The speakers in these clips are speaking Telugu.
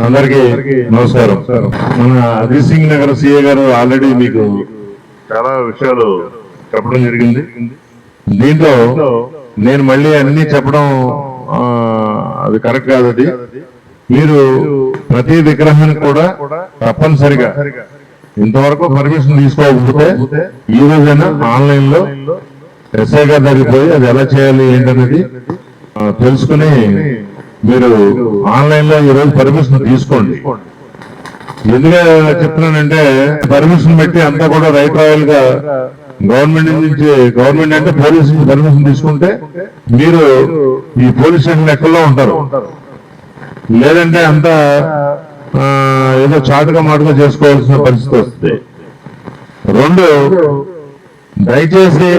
అందరికి నమస్కారం. మన అజిత్ సింగ్ నగర్ సిఏ గారు ఆల్రెడీ మీకు చాలా విషయాలు చెప్పడం జరిగింది. దీంట్లో నేను మళ్ళీ అన్ని చెప్పడం అది కరెక్ట్ కాదు అది. మీరు ప్రతి విగ్రహానికి కూడా తప్పనిసరిగా ఇంతవరకు పర్మిషన్ తీసుకోకపోతే ఈ రోజైనా ఆన్లైన్లో ఎస్ఐ గారి దగ్గరికి పోయి అది ఎలా చేయాలి ఏంటనేది తెలుసుకుని మీరు ఆన్లైన్లో ఈ రోజు పర్మిషన్ తీసుకోండి. ఎందుగా చెప్తున్నానంటే పర్మిషన్ పెట్టి అంతా కూడా రైట్ రాయల్గా గవర్నమెంట్ నుంచి గవర్నమెంట్ అంటే పోలీస్ నుంచి పర్మిషన్ తీసుకుంటే మీరు ఈ పోలీస్ స్టేషన్ ఎక్కల్లో ఉంటారు. లేదంటే అంతా ఏదో చాటుగా మాటుగా చేసుకోవాల్సిన పరిస్థితి వస్తుంది. రెండు దయచేసి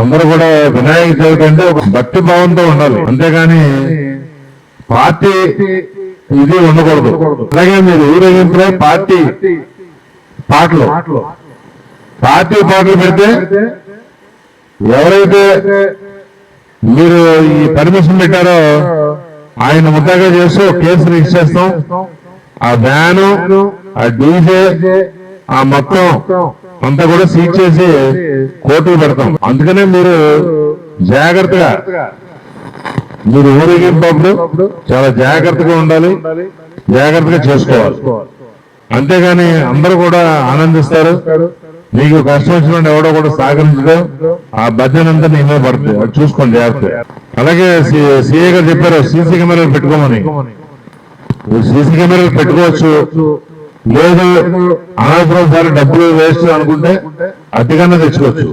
అందరూ కూడా వినాయక చవితి అంటే ఒక భక్తి భావంతో ఉండాలి. అంతేగాని పార్టీ ఇది ఉండకూడదు. అలాగే మీరు ఊరేగింపులో పార్టీ పాటలు పార్టీ పాటలు పెడితే ఎవరైతే మీరు ఈ పర్మిషన్ పెట్టారో ఆయన ముద్దగా చేస్తూ కేసు రిజిస్టర్ చేస్తాం. ఆ వ్యాను ఆ డీజే ఆ మొత్తం అంతా కూడా సీజ్ చేసి కోర్టుకు పెడతాం. అందుకనే మీరు జాగ్రత్తగా మీరు ఊరేగింపప్పుడు చాలా జాగ్రత్తగా ఉండాలి. జాగ్రత్తగా చేసుకోవాలి. అంతేగాని అందరూ కూడా ఆనందిస్తారు. మీకు కష్టం వచ్చిన ఎవడో కూడా సహకరించడం ఆ బడ్జెట్ అంతా నీ మీద పడుతుంది. అది చూసుకోండి జాగ్రత్త అలాగే సిఏ గారు చెప్పారు సీసీ కెమెరాలు పెట్టుకోమని. సీసీ కెమెరాలు పెట్టుకోవచ్చు. లేదు అనవసరం సార్ డబ్బులు వేస్ట్ అనుకుంటే అతిగానే తెచ్చుకోవచ్చు.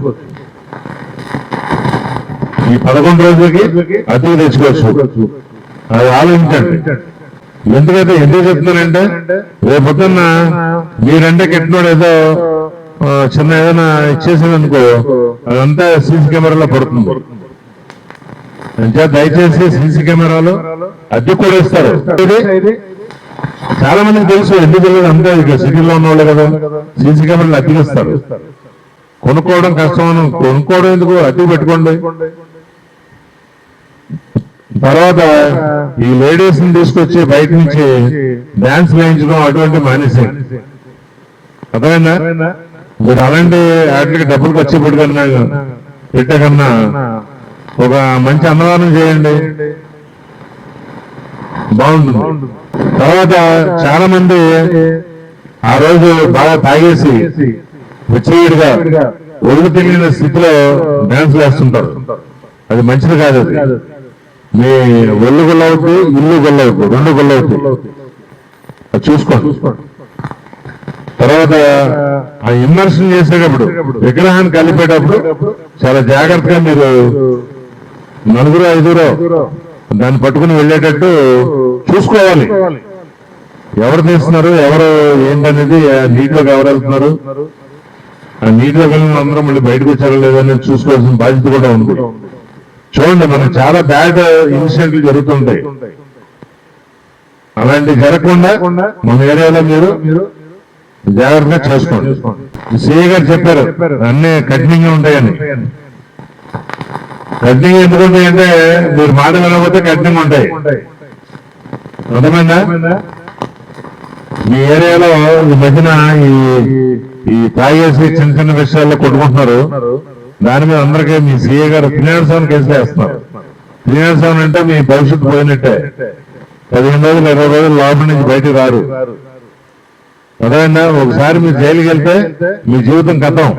ఈ పదకొండు రోజులకి అతికి తెచ్చుకోవచ్చు అది ఆలోచించండి. ఎందుకంటే ఎందుకు చెప్తున్నానంటే రేపొద్దున్న మీరంటే కెట్టినోడు ఏదో చిన్న ఏదైనా ఇచ్చేసింది అనుకో. అదంతా సీసీ కెమెరాలో పడుతుంది. అంటే దయచేసి సీసీ కెమెరాలు అద్దె కూడా ఇస్తారు. చాలా మందికి తెలుసు ఎందుకు తెలియదు? అంతే ఇక సిటీలో ఉన్న వాళ్ళే కదా. సీసీ కెమెరాలు అద్దెకి ఇస్తారు. కొనుక్కోవడం కష్టం అని కొనుక్కోవడం ఎందుకు? అద్దెకు పెట్టుకోండి. తర్వాత ఈ లేడీస్ని తీసుకొచ్చి బయట నుంచి డాన్స్ వేయించడం అటువంటి మానేసి అర్థమైందా? మీరు అలాంటి వాటికి డబ్బులు ఖర్చు పెట్టుకున్నా పెట్టకన్నా ఒక మంచి అన్నదానం చేయండి. బాగుంటుంది. తర్వాత చాలా మంది ఆ రోజు బాగా తాగేసి విచ్చలవిడిగా ఒడుగు తెలియని స్థితిలో డాన్స్ వేస్తుంటారు. అది మంచిది కాదు అది. మీ ఒళ్ళు గొల్లవుద్ది ఇల్లు గొల్లవుద్ది రెండు గొల్లవుద్ది అది చూసుకోండి. తర్వాత ఆ ఇమ్మర్షన్ చేసేటప్పుడు విగ్రహాన్ని కలిపేటప్పుడు చాలా జాగ్రత్తగా మీరు నలుగురు ఐదుగురు దాన్ని పట్టుకుని వెళ్ళేటట్టు చూసుకోవాలి. ఎవరు తీస్తున్నారు ఎవరు ఏంటనేది నీటిలోకి ఎవరు వెళ్తున్నారు? ఆ నీటిలో వెళ్ళిన అందరం మళ్ళీ బయటకు వచ్చారో లేదనేది చూసుకోవాల్సిన బాధ్యత కూడా ఉంది. చూడండి మనకు చాలా బ్యాడ్ ఇన్సిడెంట్లు జరుగుతుంటాయి. అలాంటి జరగకుండా మన ఏరియాలో మీరు జాగ్రత్తగా చేసుకోండి. సిఏ గారు చెప్పారు అన్ని కఠినంగా ఉంటాయని. కఠినంగా ఎందుకు ఉంటాయంటే మీరు మాట వినకపోతే కఠినంగా ఉంటాయి. అర్థమైందా? మీ ఏరియాలో ఈ మధ్యన ఈ ఈ తాగేసి చిన్న చిన్న విషయాల్లో కొట్టుకుంటున్నారు. దాని మీద అందరికీ మీ సీఏ గారు త్రినారాయణ స్వామి కేసులు వేస్తున్నారు. స్వామి అంటే మీ భవిష్యత్తు పోయినట్టే. పదిహేను రోజులు ఇరవై రోజులు లోపల నుంచి బయటకు రారు. అదేనా ఒకసారి మీరు జైలుకి వెళ్తే మీ జీవితం కథం.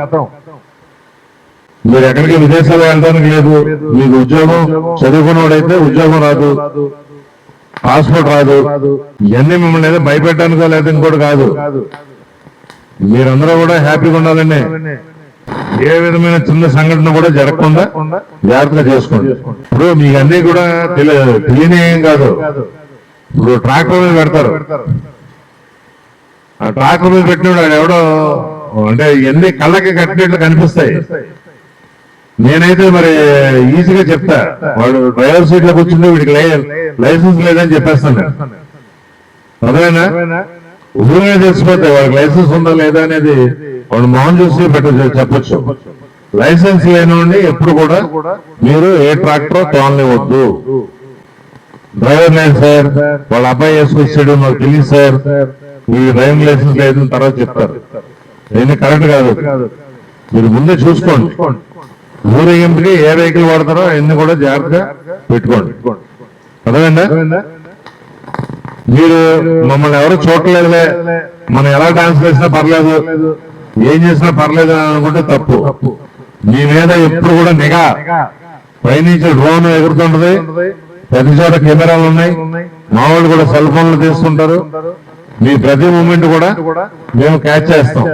మీరు ఎక్కడికి విదేశాలు వెళ్ళడానికి లేదు. మీకు ఉద్యోగం చదువుకున్నవాడైతే ఉద్యోగం రాదు. పాస్పోర్ట్ రాదు. ఇవన్నీ మిమ్మల్ని ఏదో భయపెట్టడానికో లేదా ఇంకోటి కాదు. మీరందరూ కూడా హ్యాపీగా ఉండాలండి. ఏ విధమైన చిన్న సంఘటన కూడా జరగకుండా జాగ్రత్తగా చేసుకోండి. ఇప్పుడు మీకు అన్ని కూడా తెలియ తెలియని ఏం కాదు. ఇప్పుడు ట్రాక్టర్ మీద పెడతారు. ఆ ట్రాక్టర్ మీద పెట్టినప్పుడు ఎవడో అంటే ఎన్ని కళ్ళకి కట్టినట్లు కనిపిస్తాయి. నేనైతే మరి ఈజీగా చెప్తా. వాడు డ్రైవర్ సీట్లో కూర్చుంటే వీడికి లైసెన్స్ లేదని చెప్పేస్తాను. అదేనా? ఊరిగా తెలిసిపోతే వాడికి లైసెన్స్ ఉందా లేదా అనేది. వాడు మొహం చూసి పెట్ట చెప్పొచ్చు. లైసెన్స్ లేనివాడిని ఎప్పుడు కూడా మీరు ఏ ట్రాక్టర్ తోలనివద్దు డ్రైవర్ లేదు సార్ వాళ్ళ అబ్బాయి వేసుకొచ్చాడు మాకు తెలియదు సార్. ఈ డ్రైవింగ్ లైసెన్స్ లేదు తర్వాత చెప్తారు. దీన్ని కరెక్ట్ కాదు. మీరు ముందే చూసుకోండి. ఊరేగింపుకి ఏ వెహికల్ వాడతారో అన్ని కూడా జాగ్రత్తగా పెట్టుకోండి. అర్థమైందా? మీరు మమ్మల్ని ఎవరు చూడలేదులే మనం ఎలా డాన్స్ చేసినా పర్లేదు. ఏం చేసినా పర్లేదు అని అనుకుంటే తప్పు. మీ మీద ఎప్పుడు కూడా నిఘా. పైనుంచి డ్రోన్ ఎగురుతుంటది. ప్రతి చోట కెమెరాలు ఉన్నాయి. మా వాళ్ళు కూడా సెల్ ఫోన్లు తీసుకుంటారు మీ ప్రతి మూమెంట్ కూడా మేము క్యాచ్ చేస్తాం.